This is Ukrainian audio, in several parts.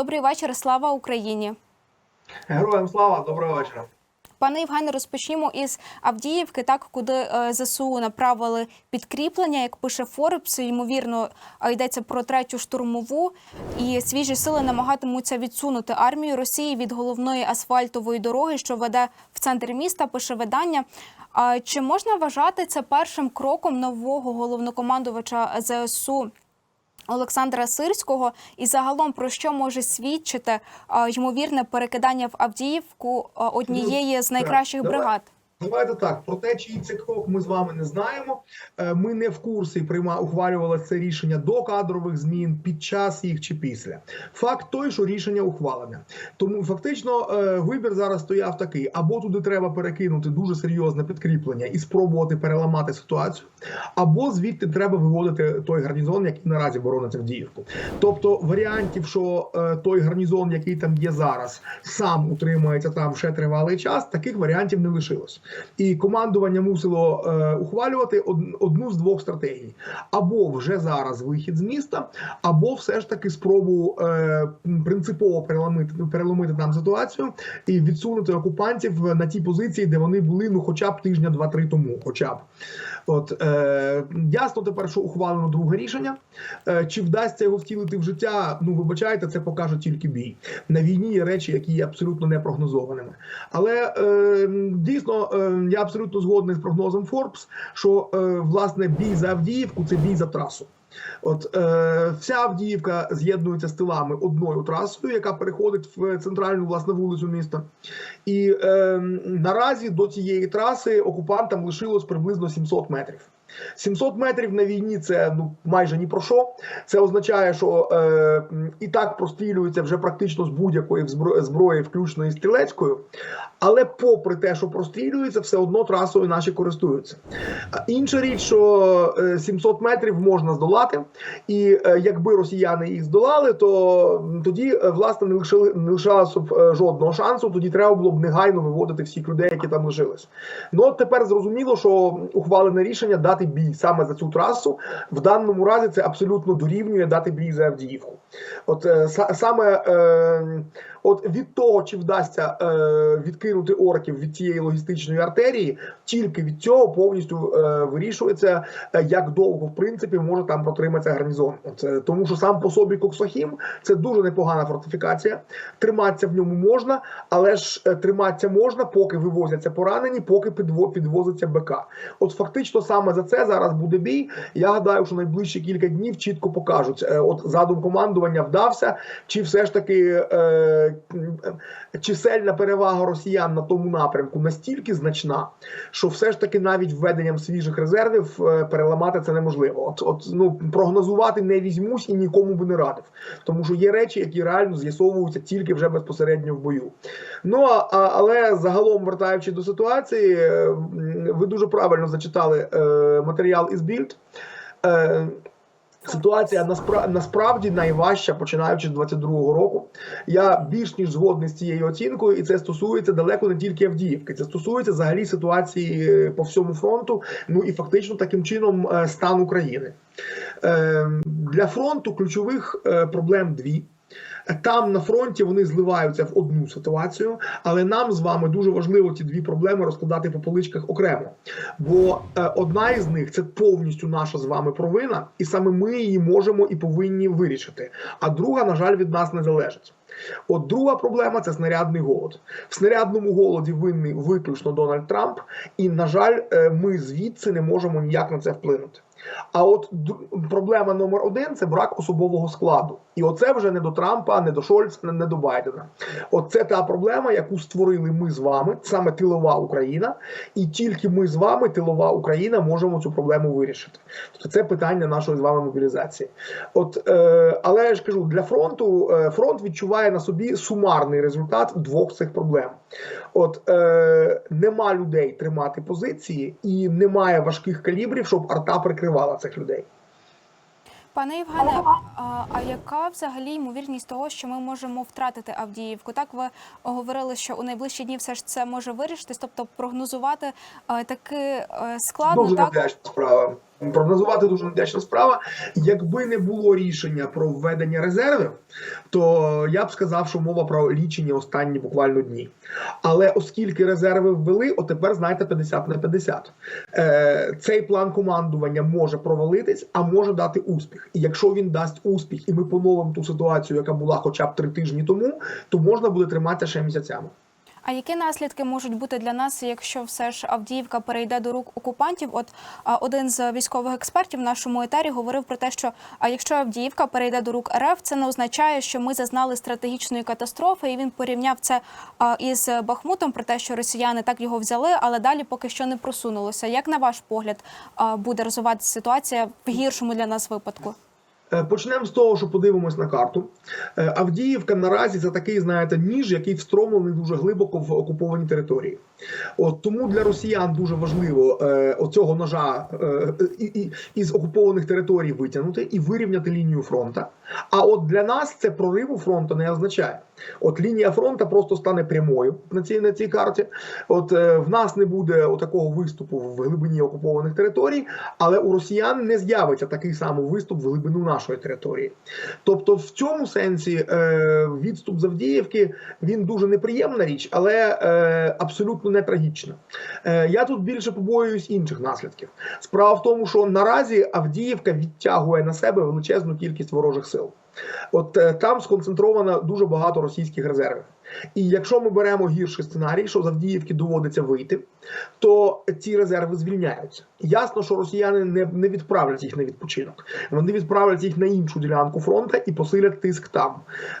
Добрий вечір. Слава Україні. Героям слава, доброго вечора. Пане Євгене, розпочнімо із Авдіївки, так куди е, ЗСУ направили підкріплення. Як пише Форбс, ймовірно, е, йдеться про третю штурмову, і свіжі сили намагатимуться відсунути армію Росії від головної асфальтової дороги, що веде в центр міста. Пише видання. Чи можна вважати це першим кроком нового головнокомандувача ЗСУ? Олександра Сирського і загалом про що може свідчити ймовірне перекидання в Авдіївку однієї з найкращих бригад. Давайте так. Про те, чий це крок ми з вами не знаємо. Е, Ми не в курсі прийма ухвалювали це рішення до кадрових змін, під час їх чи після. Факт той, що рішення ухвалене. Тому фактично е, вибір зараз стояв такий: або туди треба перекинути дуже серйозне підкріплення і спробувати переламати ситуацію, або звідти треба виводити той гарнізон, який наразі боронить Авдіївку. Тобто варіантів, що е, той гарнізон, який там є зараз, сам утримується там ще тривалий час, таких варіантів не лишилось. І командування мусило е, ухвалювати од- одну з двох стратегій: або вже зараз вихід з міста, або все ж таки спробу е, принципово переламити переломити там ситуацію і відсунути окупантів на ті позиції, де вони були ну, хоча б тижня два-три тому, хоча б. От е, ясно тепер, що ухвалено друге рішення. Е, чи вдасться його втілити в життя? Ну вибачайте, це покаже тільки бій. На війні є речі, які є абсолютно непрогнозованими. Але е, дійсно е, я абсолютно згодний з прогнозом Форбс, що е, власне бій за Авдіївку це бій за трасу. От е, вся Авдіївка з'єднується з тилами одною трасою, яка переходить в центральну власне вулицю міста. І е, наразі до цієї траси окупантам лишилось приблизно 700 метрів. 700 метрів на війні це ну майже ні про що. Це означає, що е, і так прострілюється вже практично з будь-якої зброї, включно і стрілецькою. Але попри те, що прострілюється, все одно трасою наші користуються. Інша річ, що е, 700 метрів можна здолати, і е, якби росіяни їх здолали, то тоді е, власне не лишили не лишалося б е, жодного шансу. Тоді треба було б негайно виводити всіх людей, які там лишились. Ну от тепер зрозуміло, що ухвалене рішення дати бій саме за цю трасу. В даному разі це абсолютно дорівнює дати бій за Авдіївку. От е, саме е, от від того, чи вдасться е, відкинути орків від цієї логістичної артерії, тільки від цього повністю е, вирішується, е, як довго в принципі може там протриматися гарнізон. От, е, тому що сам по собі Коксохім це дуже непогана фортифікація. Триматися в ньому можна, але ж е, триматися можна, поки вивозяться поранені, поки підво, підвозиться БК. От фактично саме за це зараз буде бій. Я гадаю, що найближчі кілька днів чітко покажуть. е, От задум командування вдався, чи все ж таки е, чисельна перевага росіян на тому напрямку настільки значна, що все ж таки навіть введенням свіжих резервів е, переламати це неможливо. От, от ну прогнозувати не візьмусь і нікому би не радив, тому що є речі, які реально з'ясовуються тільки вже безпосередньо в бою. Ну а, але загалом, вертаючись до ситуації, е, ви дуже правильно зачитали е, матеріал із Більд. Ситуація наспра- насправді найважча, починаючи з 22-го року. Я більш ніж згодний з цією оцінкою, і це стосується далеко не тільки Авдіївки. Це стосується взагалі ситуації е, по всьому фронту. Ну і фактично таким чином е, стан України. Е, Для фронту ключових е, проблем дві. Там на фронті вони зливаються в одну ситуацію, але нам з вами дуже важливо ці дві проблеми розкладати по поличках окремо. Бо е, одна із них це повністю наша з вами провина, і саме ми її можемо і повинні вирішити. А друга, на жаль, від нас не залежить. От друга проблема це снарядний голод. В снарядному голоді винний виключно Дональд Трамп, і на жаль, е, ми звідси не можемо ніяк на це вплинути. А от проблема номер один це брак особового складу. І оце вже не до Трампа, не до Шольца, не до Байдена. Оце та проблема, яку створили ми з вами, саме тилова Україна, і тільки ми з вами, тилова Україна, можемо цю проблему вирішити. Тобто це питання нашої з вами мобілізації. От, е, але я ж кажу, для фронту е, фронт відчуває на собі сумарний результат двох цих проблем. От е, нема людей тримати позиції, і немає важких калібрів, щоб арта прикривала цих людей. Пане Євгене, а, а яка взагалі ймовірність того, що ми можемо втратити Авдіївку? Так ви говорили, що у найближчі дні все ж це може вирішитись, тобто прогнозувати е, таки е, складно Дуже так. справа. Прогнозувати дуже невдячна справа. Якби не було рішення про введення резервів, то я б сказав, що мова про лічення останні буквально дні. Але оскільки резерви ввели, от тепер знаєте 50 на 50. Е, цей план командування може провалитись, а може дати успіх. І якщо він дасть успіх, і ми поновимо ту ситуацію, яка була хоча б три тижні тому, то можна буде триматися ще місяцями. А які наслідки можуть бути для нас, якщо все ж Авдіївка перейде до рук окупантів? От один з військових експертів в нашому етері говорив про те, що а якщо Авдіївка перейде до рук РФ, це не означає, що ми зазнали стратегічної катастрофи. І він порівняв це із Бахмутом про те, що росіяни так його взяли, але далі поки що не просунулося. Як на ваш погляд буде розвиватися ситуація в гіршому для нас випадку? Е, Почнемо з того, що подивимось на карту. Е, Авдіївка наразі це такий, знаєте, ніж, який встромлений дуже глибоко в окуповані території. От тому для росіян дуже важливо е, оцього ножа е, і, і, із окупованих територій витягнути і вирівняти лінію фронту. А от для нас це прориву фронту не означає. От лінія фронту просто стане прямою на цій на цій карті. От е, в нас не буде такого виступу в глибині окупованих територій, але у росіян не з'явиться такий самий виступ в глибину нашої території. Тобто, в цьому сенсі е, відступ з Авдіївки він дуже неприємна річ, але е, абсолютно не трагічна. Е, я тут більше побоююсь інших наслідків. Справа в тому, що наразі Авдіївка відтягує на себе величезну кількість ворожих сил. От е, там сконцентровано дуже багато російських резервів. І якщо ми беремо гірший сценарій, що Завдіївки доводиться вийти, то ці резерви звільняються. Ясно, що росіяни не, не відправлять їх на відпочинок. Вони відправлять їх на іншу ділянку фронту і посилять тиск там.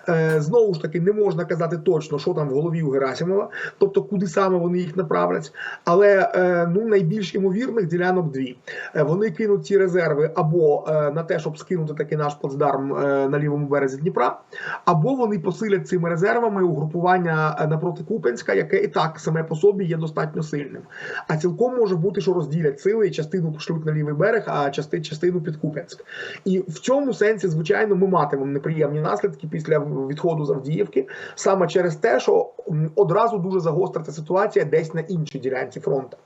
Е, знову ж таки, не можна казати точно, що там в голові у Герасимова, тобто куди саме вони їх направлять. Але е, ну найбільш імовірних ділянок дві. Е, вони кинуть ці резерви або е, на те, щоб скинути таки наш плацдарм е, на лівому березі Дніпра, або вони посилять цими резервами угрупування е, напроти Купенська, яке і так саме по собі є достатньо сильним. А цілком може бути, що розділять сили і частину пошлють на лівий берег, а части, частину під Купенськ. І в цьому сенсі, звичайно, ми матимемо неприємні наслідки після відходу з Авдіївки, саме через те, що одразу дуже загостриться ситуація десь на іншій ділянці фронту.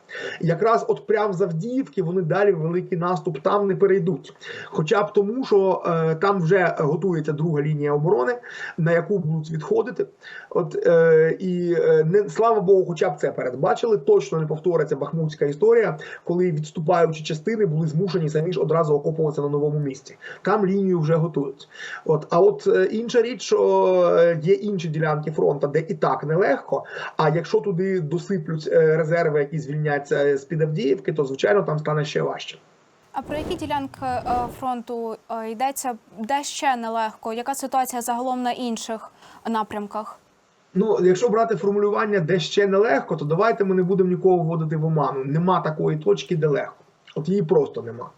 Якраз от прямо з Авдіївки вони далі великий наступ там не перейдуть. Хоча б тому, що е, там вже готується друга лінія оборони, на яку будуть відходити. От е, і е, не слава Богу, хоча б це передбачили. Точно не повториться бахмутська історія, коли відступаючі частини були змушені самі ж одразу окопуватися на новому місці. Там лінію вже готують. От, а от е, інша річ, що е, є інші ділянки фронту, де і так нелегко. А якщо туди досиплють е, резерви, які звільняться з під Авдіївки, то звичайно там стане ще важче. А про які ділянки фронту йдеться, де ще нелегко? Яка ситуація загалом на інших напрямках? Ну, якщо брати формулювання, де ще нелегко, то давайте ми не будемо нікого вводити в оману. Нема такої точки, де легко. От її просто нема.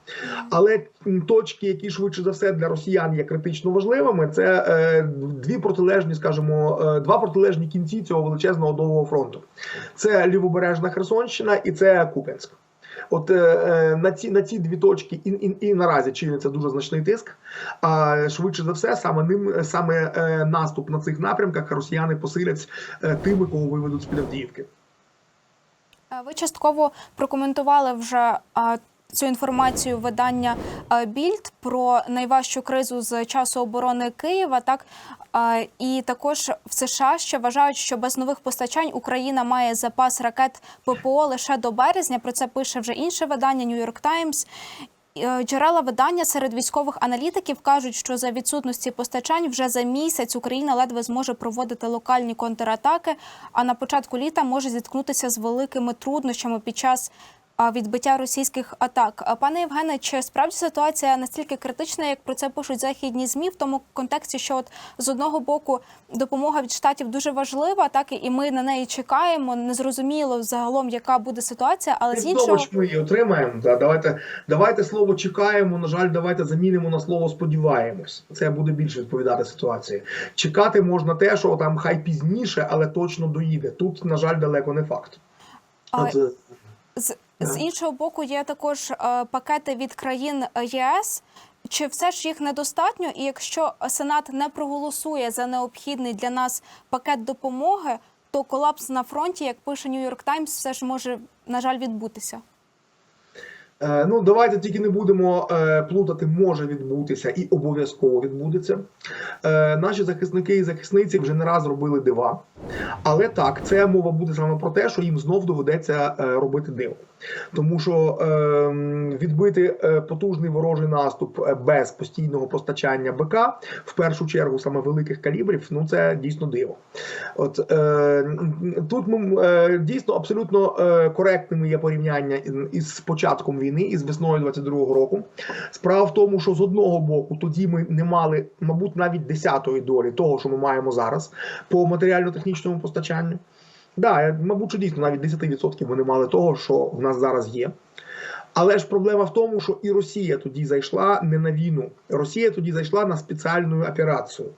Але точки, які швидше за все для росіян є критично важливими, це е, дві протилежні, скажімо, е, два протилежні кінці цього величезного довгого фронту. Це лівобережна Херсонщина і це Куп'янськ. От е, е, на ці на ці дві точки і, і, і наразі чиниться дуже значний тиск. А швидше за все, саме ним саме е, наступ на цих напрямках росіяни посилять е, тими, кого виведуть з під Авдіївки. Е, Ви частково прокоментували вже а, цю інформацію видання е, Більд про найважчу кризу з часу оборони Києва. Так і також в США ще вважають, що без нових постачань Україна має запас ракет ППО лише до березня. Про це пише вже інше видання York Times. Е, Джерела видання серед військових аналітиків кажуть, що за відсутності постачань вже за місяць Україна ледве зможе проводити локальні контратаки, а на початку літа може зіткнутися з великими труднощами під час відбиття російських атак. А, Пане Євгене, чи справді ситуація настільки критична, як про це пишуть західні змі, в тому контексті, що от з одного боку допомога від штатів дуже важлива, так і ми на неї чекаємо. Незрозуміло загалом, яка буде ситуація, але з іншого ж ми її отримаємо. Да, давайте, давайте слово чекаємо. На жаль, давайте замінимо на слово сподіваємось. Це буде більше відповідати ситуації. Чекати можна те, що там хай пізніше, але точно доїде. Тут, на жаль, далеко не факт. А, От, З, з іншого боку, є також е, пакети від країн е, ЄС. Чи все ж їх недостатньо? І якщо Сенат не проголосує за необхідний для нас пакет допомоги, то колапс на фронті, як пише Нью-Йорк Таймс, все ж може на жаль відбутися. Е, Ну, давайте тільки не будемо плутати, може відбутися і обов'язково відбудеться. Наші захисники і захисниці вже не раз робили дива. Але так, це мова буде саме про те, що їм знов доведеться е, робити диво. Тому що е, відбити е, потужний ворожий наступ е, без постійного постачання БК, в першу чергу саме великих калібрів, ну це дійсно диво. От тут дійсно абсолютно коректними є порівняння із початком війни, із весною 22-го року. Справа в тому, що з одного боку тоді ми не мали, мабуть, навіть десятої долі того, що ми маємо зараз по матеріально-технічному постачанню. Да, мабуть, дійсно навіть 10% ми не мали того, що в нас зараз є. Але ж проблема в тому, що і Росія тоді зайшла не на війну. Росія тоді зайшла на спеціальну операцію.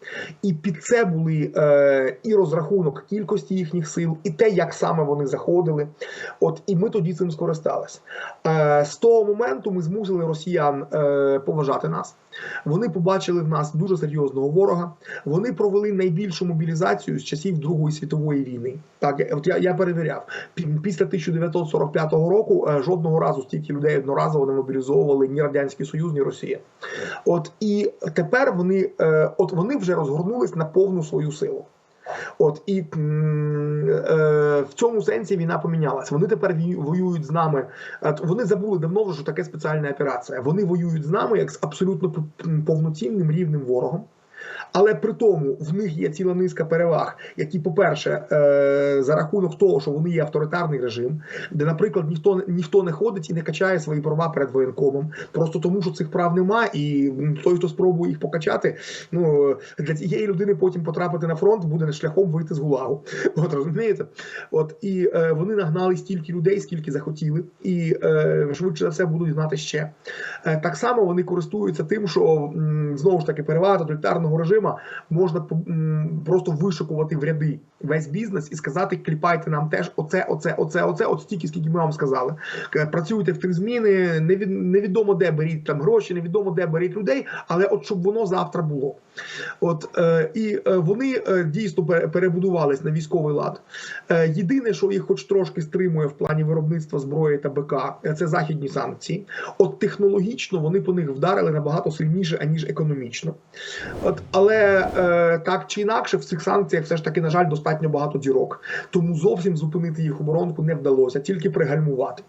І під це були е, і розрахунок кількості їхніх сил, і те, як саме вони заходили. От і ми тоді цим скористалися. Е, з того моменту ми змусили росіян е, поважати нас. Вони побачили в нас дуже серйозного ворога. Вони провели найбільшу мобілізацію з часів Другої світової війни. Так, от я, я перевіряв. Пі- Після 1945 року е, жодного разу стільки людей одноразово не мобілізовували ні Радянський Союз, ні Росія. От і тепер вони, е, от вони вже розгорнулись на повну свою силу. От і е, в цьому сенсі війна помінялася. Вони тепер воюють з нами. От Вони забули давно що таке спеціальна операція. Вони воюють з нами як з абсолютно повноцінним рівним ворогом. Але при тому в них є ціла низка переваг, які, по-перше, е, за рахунок того, що вони є авторитарний режим, де, наприклад, ніхто ніхто не ходить і не качає свої права перед воєнкомом, просто тому, що цих прав нема, і той, хто спробує їх покачати, ну для цієї людини потім потрапити на фронт буде шляхом вийти з гулагу. От розумієте? От і е, вони нагнали стільки людей, скільки захотіли, і е, швидше за все будуть гнати ще. Е, Так само вони користуються тим, що м, знову ж таки перевага тоталітарного режиму можна просто вишикувати в ряди весь бізнес і сказати: кліпайте нам теж оце, оце, оце, оце, от стільки, скільки ми вам сказали. Працюйте в три зміни, невідомо де беріть там гроші, невідомо де беріть людей, але от щоб воно завтра було. От е, і е, вони е, дійсно пере- перебудувались на військовий лад. Е, єдине, що їх хоч трошки стримує в плані виробництва зброї та БК, е, це західні санкції. От технологічно вони по них вдарили набагато сильніше, аніж економічно. От, але е, так чи інакше, в цих санкціях все ж таки, на жаль, достатньо багато дірок. Тому зовсім зупинити їх оборонку не вдалося, тільки пригальмувати.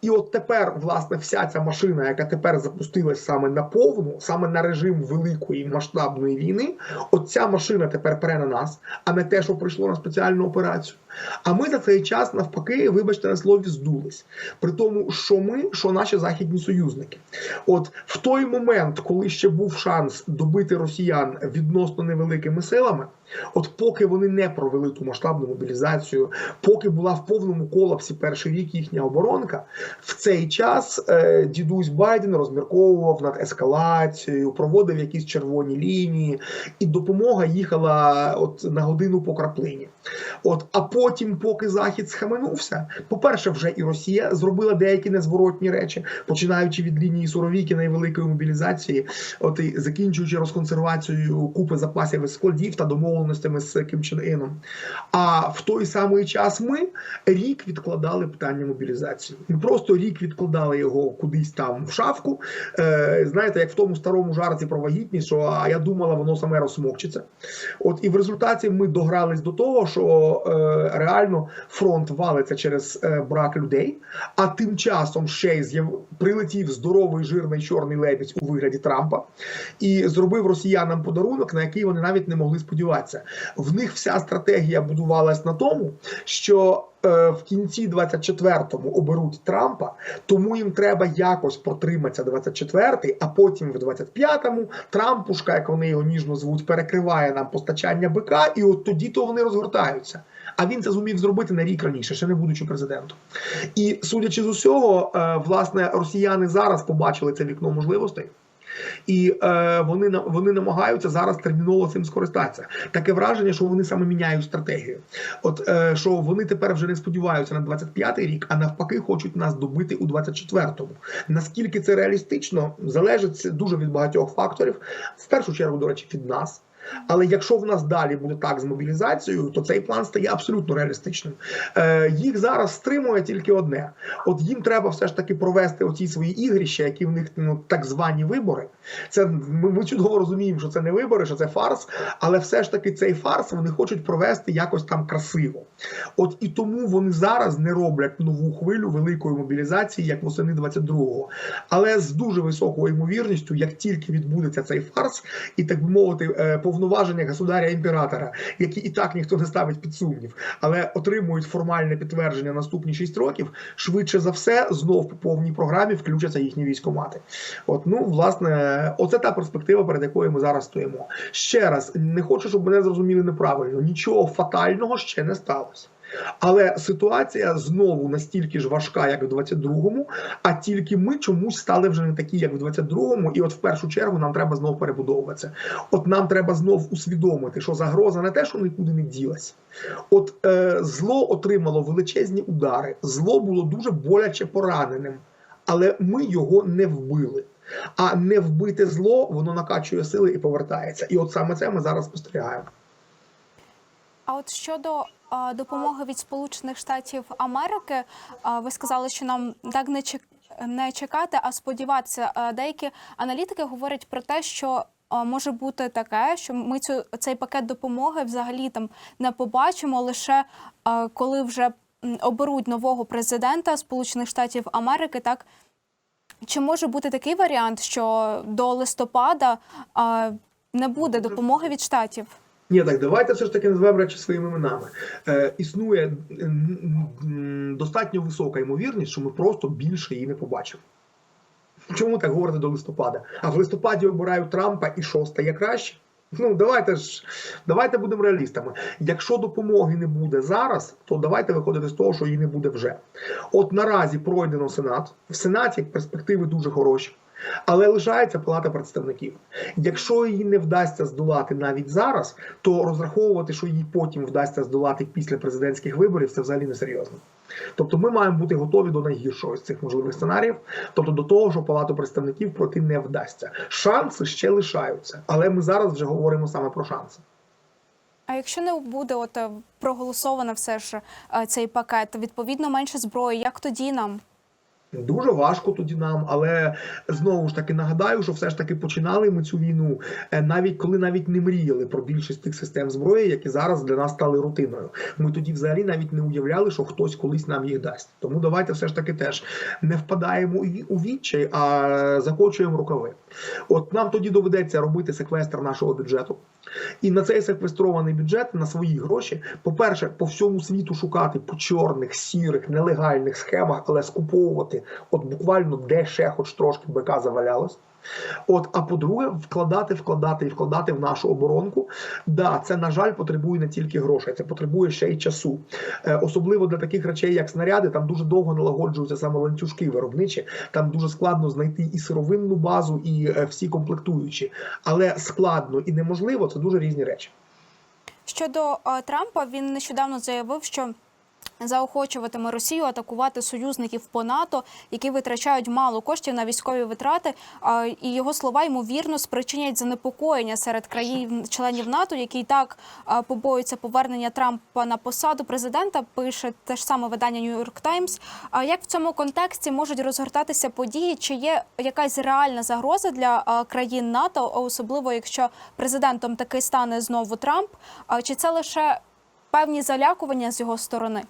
І от тепер, власне, вся ця машина, яка тепер запустилась саме на повну, саме на режим великої масштабної війни, от ця машина тепер пере на нас, а не те, що прийшло на спеціальну операцію. А ми за цей час, навпаки, вибачте на слові, здулись. При тому, що ми, що наші західні союзники. От в той момент, коли ще був шанс добити росіян відносно невеликими силами, от поки вони не провели ту масштабну мобілізацію, поки була в повному колапсі перший рік їхня оборонка, в цей час е, дідусь Байден розмірковував над ескалацією, проводив якісь червоні лінії, і допомога їхала от на годину по краплині. От, а потім, поки Захід схаменувся, по-перше, вже і Росія зробила деякі незворотні речі, починаючи від лінії Суровіки великої мобілізації, от і закінчуючи розконсервацією купи запасів і складів та домовленостями з Ким Чен Іном. А в той самий час ми рік відкладали питання мобілізації. Ми просто рік відкладали його кудись там в шафку. Е, знаєте, як в тому старому жарті про вагітність, що а я думала, воно саме розсмокчиться. От і в результаті ми догрались до того, що е, реально фронт валиться через е, брак людей. А тим часом ще й з'яв... прилетів здоровий жирний чорний лебідь у вигляді Трампа і зробив росіянам подарунок, на який вони навіть не могли сподіватися. В них вся стратегія будувалась на тому, що е, в кінці 24-му оберуть Трампа, тому їм треба якось протриматися 24-й, а потім в 25-му Трампушка, як вони його ніжно звуть, перекриває нам постачання БК, і от тоді то вони розгортаються. А він це зумів зробити на рік раніше, ще не будучи президентом. І судячи з усього, е, власне, росіяни зараз побачили це вікно можливостей. І е, вони вони намагаються зараз терміново цим скористатися. Таке враження, що вони саме міняють стратегію. От е, що вони тепер вже не сподіваються на 25-й рік, а навпаки, хочуть нас добити у 24-му. Наскільки це реалістично, залежить дуже від багатьох факторів. В першу чергу, до речі, від нас. Але якщо в нас далі буде так з мобілізацією, то цей план стає абсолютно реалістичним. Е, їх зараз стримує тільки одне: от їм треба все ж таки провести оці свої ігрища, які в них ну так звані вибори. Це ми, ми чудово розуміємо, що це не вибори, що це фарс, але все ж таки цей фарс вони хочуть провести якось там красиво. От і тому вони зараз не роблять нову хвилю великої мобілізації, як восени 22-го. Але з дуже високою ймовірністю, як тільки відбудеться цей фарс, і так би мовити, е, повноваження государя імператора, які і так ніхто не ставить під сумнів, але отримують формальне підтвердження наступні 6 років, швидше за все, знов по повній програмі включаться їхні військомати. От ну власне, оце та перспектива, перед якою ми зараз стоїмо. Ще раз не хочу, щоб мене зрозуміли неправильно. Нічого фатального ще не сталося. Але ситуація знову настільки ж важка, як в 22-му, а тільки ми чомусь стали вже не такі, як в 22-му, і от в першу чергу нам треба знов перебудовуватися. От нам треба знов усвідомити, що загроза не те, що нікуди не ділась. От е, зло отримало величезні удари, зло було дуже боляче пораненим, але ми його не вбили. А не вбите зло, воно накачує сили і повертається. І от саме це ми зараз спостерігаємо. А от щодо допомоги від Сполучених Штатів Америки, ви сказали, що нам так не не чекати, а сподіватися. Деякі аналітики говорять про те, що може бути таке, що ми цю цей пакет допомоги взагалі там не побачимо лише коли вже оберуть нового президента Сполучених Штатів Америки, так. Чи може бути такий варіант, що до листопада не буде допомоги від штатів? Ні, так давайте все ж таки назвемо речі своїми іменами. Е, існує достатньо висока ймовірність, що ми просто більше її не побачимо. Чому так говорити до листопада? А в листопаді обирають Трампа і що стає краще? Ну давайте ж давайте будемо реалістами. Якщо допомоги не буде зараз, то давайте виходити з того, що її не буде вже. От наразі пройдено Сенат. В Сенаті перспективи дуже хороші. Але лишається палата представників. Якщо її не вдасться здолати навіть зараз, то розраховувати, що її потім вдасться здолати після президентських виборів, це взагалі не серйозно. Тобто, ми маємо бути готові до найгіршого з цих можливих сценаріїв, тобто до того, що палату представників пройти не вдасться. Шанси ще лишаються, але ми зараз вже говоримо саме про шанси. А якщо не буде от е, проголосовано все ж е, цей пакет, відповідно менше зброї, як тоді нам? Дуже важко тоді нам, але знову ж таки нагадаю, що все ж таки починали ми цю війну, е, навіть коли навіть не мріяли про більшість тих систем зброї, які зараз для нас стали рутиною. Ми тоді взагалі навіть не уявляли, що хтось колись нам їх дасть. Тому давайте все ж таки теж не впадаємо у відчай, а закочуємо рукави. От нам тоді доведеться робити секвестр нашого бюджету. І на цей секвестрований бюджет на свої гроші, по-перше, по всьому світу шукати по чорних, сірих, нелегальних схемах, але скуповувати от буквально де ще хоч трошки БК завалялось. От, а по-друге, вкладати, вкладати і вкладати в нашу оборонку. Да, це на жаль потребує не тільки грошей, це потребує ще й часу. Е, особливо для таких речей, як снаряди, там дуже довго налагоджуються саме ланцюжки виробничі. Там дуже складно знайти і сировинну базу, і е, всі комплектуючі. Але складно і неможливо це дуже різні речі. Щодо е, Трампа, він нещодавно заявив, що заохочуватиме Росію атакувати союзників по НАТО, які витрачають мало коштів на військові витрати. І його слова ймовірно спричинять занепокоєння серед країн-членів НАТО, які і так а, побоюються повернення Трампа на посаду президента. Пише те ж саме видання New York Times. А як в цьому контексті можуть розгортатися події? Чи є якась реальна загроза для країн НАТО, особливо якщо президентом таки стане знову Трамп? А чи це лише певні залякування з його сторони?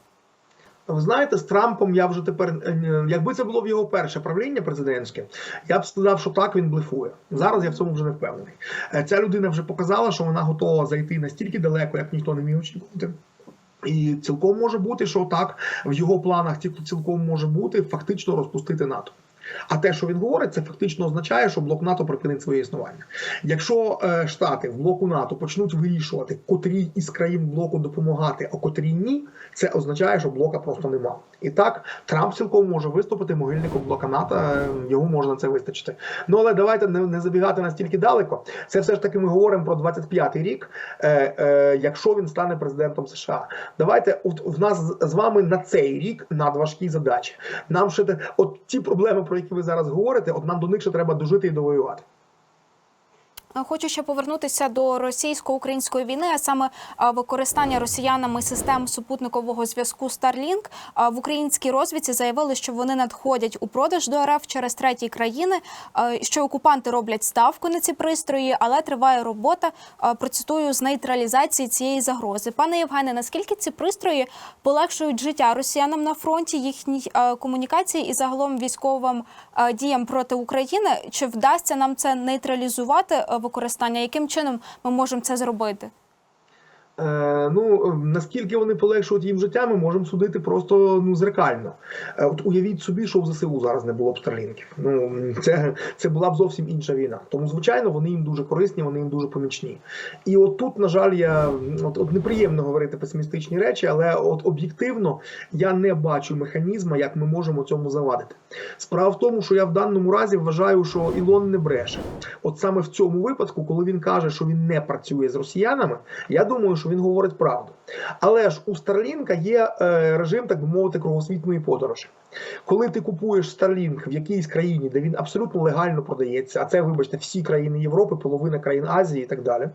Ви знаєте, з Трампом я вже тепер, е, якби це було в його перше правління президентське, я б сказав, що так він блефує. Зараз я в цьому вже не впевнений. Е, Ця людина вже показала, що вона готова зайти настільки далеко, як ніхто не міг очікувати. І цілком може бути, що так в його планах ці- цілком може бути фактично розпустити НАТО. А те, що він говорить, це фактично означає, що блок НАТО припинить своє існування. Якщо е, Штати в блоку НАТО почнуть вирішувати, котрій із країн блоку допомагати, а котрій ні, це означає, що блока просто нема. І так Трамп цілком може виступити могильником блока НАТО. е, Йому можна це вистачити. Ну але давайте не, не забігати настільки далеко. Це все ж таки ми говоримо про 25-й рік, е, е, якщо він стане президентом США. Давайте от в нас з- вами на цей рік надважкі задачі. Нам ще от ті проблеми, про які ви зараз говорите, от нам до них ще треба дожити і довоювати. Хочу ще повернутися до російсько-української війни, а саме використання росіянами систем супутникового зв'язку Starlink. В українській розвідці заявили, що вони надходять у продаж до РФ через треті країни, що окупанти роблять ставку на ці пристрої, але триває робота. Процитую з нейтралізації цієї загрози. Пане Євгене, наскільки ці пристрої полегшують життя росіянам на фронті, їхній комунікації і загалом військовим діям проти України? Чи вдасться нам це нейтралізувати використання? Яким чином ми можемо це зробити? Е, ну наскільки вони полегшують їм життя, ми можемо судити просто ну зеркально. Е, от уявіть собі, що в ЗСУ зараз не було б старлінків. Ну це, це була б зовсім інша війна. Тому, звичайно, вони їм дуже корисні, вони їм дуже помічні. І от тут, на жаль, я от, от неприємно говорити песимістичні речі, але от об'єктивно я не бачу механізму, як ми можемо цьому завадити. Справа в тому, що я в даному разі вважаю, що Ілон не бреше. От саме в цьому випадку, коли він каже, що він не працює з росіянами, я думаю, що він говорить правду. Але ж у Старлінка є е, режим, так би мовити, кругосвітної подорожі. Коли ти купуєш Starlink в якійсь країні, де він абсолютно легально продається, а це, вибачте, всі країни Європи, половина країн Азії і так далі.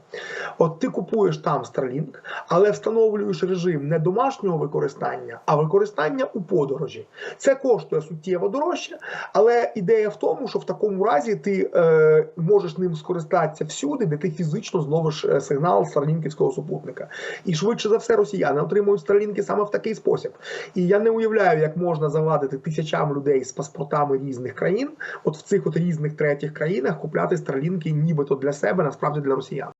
От ти купуєш там Starlink, але встановлюєш режим не домашнього використання, а використання у подорожі. Це коштує суттєво дорожче, але ідея в тому, що в такому разі ти е, можеш ним скористатися всюди, де ти фізично зловиш е, сигнал старлінківського супутника. І швидше за все росіяни отримують старлінки саме в такий спосіб. І я не уявляю, як можна завадити тисячам людей з паспортами різних країн, от в цих от різних третіх країнах купляти старлінки, нібито для себе, насправді для росіян.